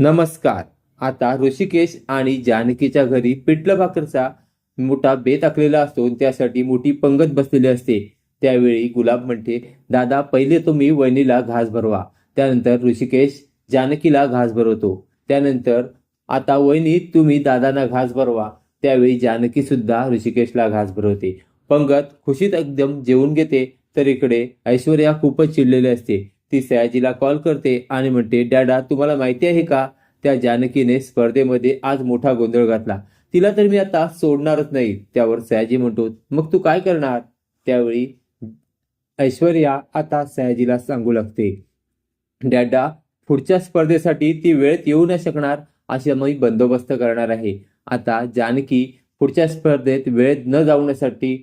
नमस्कार. आता ऋषिकेश आणि जानकीच्या घरी पिठलं भाकरचा मोठा बेत आखलेला असतो. त्यासाठी मोठी पंगत बसलेली असते. त्यावेळी गुलाब म्हणते दादा पहिले तुम्ही वहिनीला घास भरवा. त्यानंतर ऋषिकेश जानकीला घास भरवतो. त्यानंतर आता वहिनी तुम्ही दादांना घास भरवा. त्यावेळी जानकी सुद्धा ऋषिकेशला घास भरवते. पंगत खुशीत एकदम जेवून घेते. तर इकडे ऐश्वर्या खूपच चिडलेली असते. ती सयाजीला कॉल करते आणि म्हणते डॅडा तुम्हाला माहिती आहे का? त्या जानकीने स्पर्धेमध्ये आज मोठा गोंधळ घातला. तिला तर मी आता सोडणारच नाही. त्यावर सयाजी म्हणतो मग तू काय करणार? त्यावेळी ऐश्वर्या आता सयाजीला सांगू लागते डॅडा पुढच्या स्पर्धेसाठी ती वेळेत येऊ न शकणार अशा मी बंदोबस्त करणार आहे. आता जानकी पुढच्या स्पर्धेत वेळेत न जाऊण्यासाठी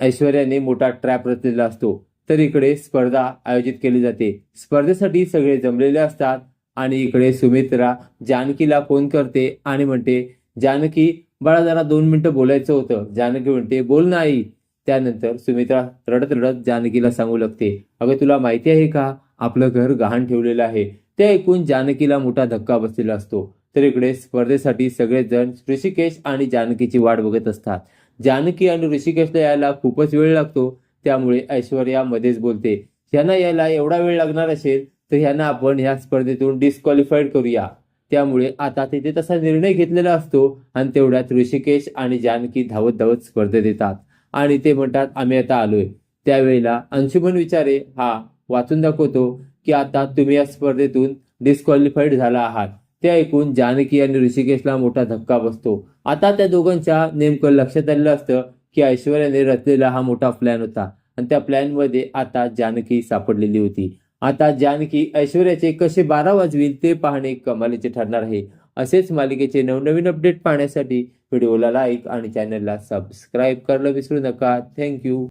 ऐश्वर्याने मोठा ट्रॅप रचलेला असतो. तर इकडे स्पर्धा आयोजित केली जाते. स्पर्धेसाठी सगळे जमलेले असतात आणि इकडे सुमित्रा जानकीला फोन करते आणि म्हणते जानकी बाळा जरा दोन मिनिटं बोलायचं होतं. जानकी म्हणते बोल नाही आई. त्यानंतर सुमित्रा रडत रडत जानकीला सांगू लागते अगं तुला माहिती आहे का? आपलं घर गहाण ठेवलेलं आहे. ते ऐकून जानकीला मोठा धक्का बसलेला असतो. तर इकडे स्पर्धेसाठी सगळेजण ऋषिकेश आणि जानकीची वाट बघत असतात. जानकी आणि ऋषिकेशला यायला खूपच वेळ लागतो. त्यामुळे ऐश्वर्या मध्येच बोलते ह्यांना यायला एवढा वेळ लागणार असेल तर ह्यांना आपण ह्या स्पर्धेतून डिस्क्वालिफाईड करूया. त्यामुळे आता तिथे तसा निर्णय घेतलेला असतो आणि तेवढ्यात ऋषिकेश आणि जानकी धावत धावत स्पर्धेत येतात. आणि ते म्हणतात आम्ही आता आलोय. त्यावेळेला अंशुमन विचारे हा वाचून दाखवतो की आता तुम्ही या स्पर्धेतून डिस्क्वालिफाईड झाला आहात. ते ऐकून जानकी आणि ऋषिकेशला मोठा धक्का बसतो. आता त्या दोघांच्या नेमकं लक्षात आलेलं असतं की ऐश्वर्याने रचलेला हा मोठा प्लॅन होता. आणि त्या प्लॅनमध्ये आता जानकी सापडलेली होती. आता जानकी ऐश्वर्याचे कसे बारा वाजवील ते पाहणे कमालीचे ठरणार आहे. असेच मालिकेचे नवनवीन अपडेट पाहण्यासाठी व्हिडिओला लाईक आणि चॅनलला सबस्क्राईब करायला विसरू नका. थँक्यू